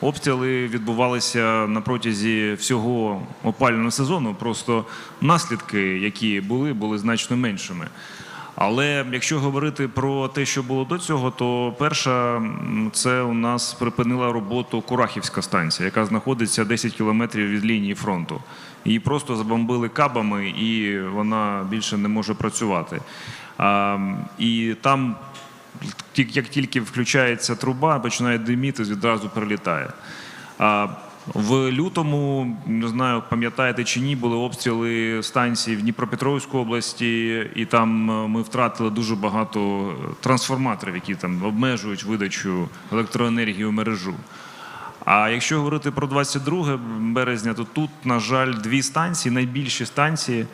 Обстріли відбувалися на протязі всього опалювального сезону. Просто наслідки, які були, були значно меншими. Але якщо говорити про те, що було до цього, то перша це у нас припинила роботу Курахівська станція, яка знаходиться 10 кілометрів від лінії фронту. Її просто забомбили кабами, і вона більше не може працювати. І там, як тільки включається труба, починає диміти, відразу прилітає. В лютому, не знаю, пам'ятаєте чи ні, були обстріли станцій в Дніпропетровській області, і там е, ми втратили дуже багато трансформаторів, які там обмежують видачу електроенергії в мережу. А якщо говорити про 22 березня, то тут, на жаль, дві станції, найбільші станції,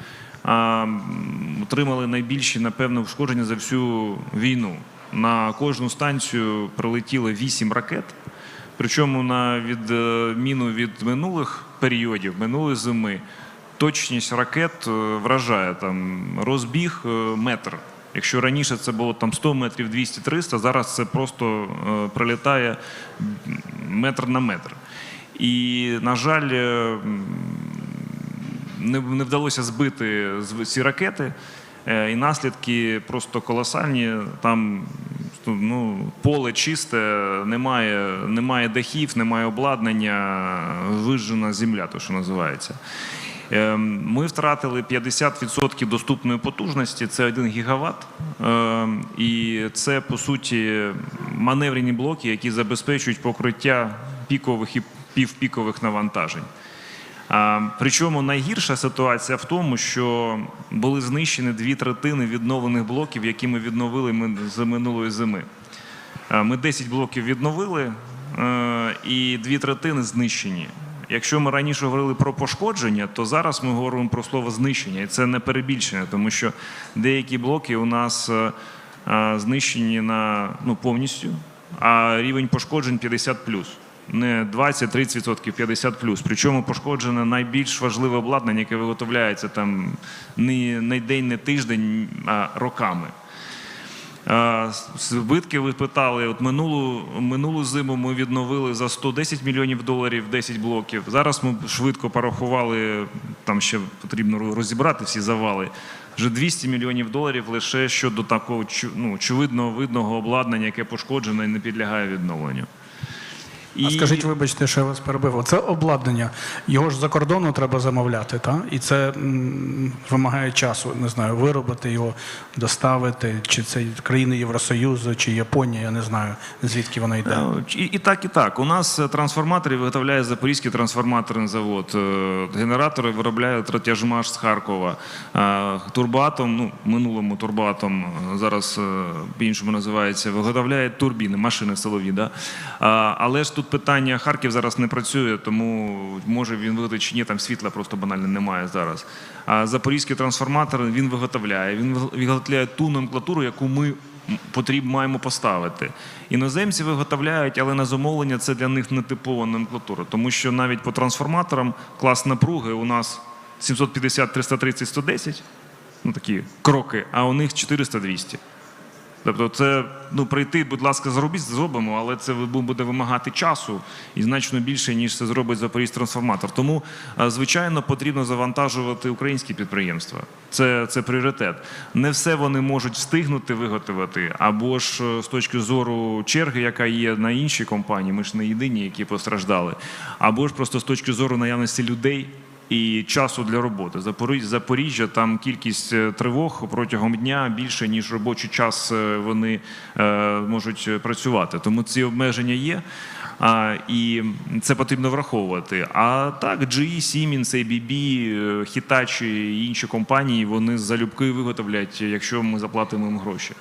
отримали найбільші, напевно, ушкодження за всю війну. На кожну станцію прилетіло 8 ракет. Причому на відміну від минулих періодів, минулої зими, точність ракет е, вражає там розбіг е, метр. Якщо раніше це було там 100 метрів 200-300, зараз це просто е, прилітає метр на метр. І, на жаль, не, вдалося збити ці ракети, і наслідки просто колосальні. Там ну, поле чисте, немає, немає дахів, немає обладнання, вижжена земля, то що називається. Е, Ми втратили 50% доступної потужності, це 1 гігаватт. Е, І це, по суті, маневрені блоки, які забезпечують покриття пікових і півпікових навантажень. Причому найгірша ситуація в тому, що були знищені дві третини відновлених блоків, які ми відновили ми- з минулої зими. Ми 10 блоків відновили, е, і дві третини знищені. Якщо ми раніше говорили про пошкодження, то зараз ми говоримо про слово знищення, і це не перебільшення, тому що деякі блоки у нас е, е, знищені на ну повністю, а рівень пошкоджень 50 Не 20-30%, 50 Причому пошкоджене найбільш важливе обладнання, яке виготовляється там не, не день, не тиждень, а роками. Збитки ви питали. От минулу, минулу зиму ми відновили за 110 мільйонів доларів 10 блоків. Зараз ми швидко порахували, там ще потрібно розібрати всі завали. Вже 200 мільйонів доларів лише щодо такого ну, очевидного видного обладнання, яке пошкоджене і не підлягає відновленню. А скажіть, вибачте, що я вас перебив. Це обладнання. Його ж за кордону треба замовляти, та? і це м, вимагає часу. Не знаю, виробити його, доставити, чи це країни Євросоюзу, чи Японія, я не знаю, звідки вона йде. Е, І, і так, і так. У нас е, трансформатори виготовляє Запорізький трансформаторний завод. Е, Генератори виробляє Тратяжмаш з Харкова. Турбатом, ну, минулому турбатом, зараз по-іншому називається, виготовляє турбіни, машини силові. Да? Але ж тут питання, Харків зараз не працює, тому може він виготовити чи ні, там світла просто банально немає зараз. А Запорізький трансформатор він виготовляє. Він виготовляє ту номенклатуру, яку ми потрібно маємо поставити. Іноземці виготовляють, але на замовлення це для них не типова номенклатура, тому що навіть по трансформаторам клас напруги у нас 750, 330, 110, ну такі кроки, а у них 400-200. Тобто, це ну прийти, будь ласка, зробіть, зробимо, але це буде вимагати часу і значно більше, ніж це зробить Запорізький трансформатор. Тому, звичайно, потрібно завантажувати українські підприємства. Це, це пріоритет. Не все вони можуть встигнути виготовити, або ж е, з точки зору черги, яка є на інші компанії, ми ж не єдині, які постраждали, або ж просто з точки зору наявності людей і часу для роботи. Запорі- Запоріжжя там кількість е, тривог протягом дня більше ніж робочий час е, вони е, можуть працювати. Тому ці обмеження є. А, і це потрібно враховувати. А так, GE, Siemens, ABB, Hitachi і інші компанії вони залюбки виготовлять, якщо ми заплатимо їм гроші.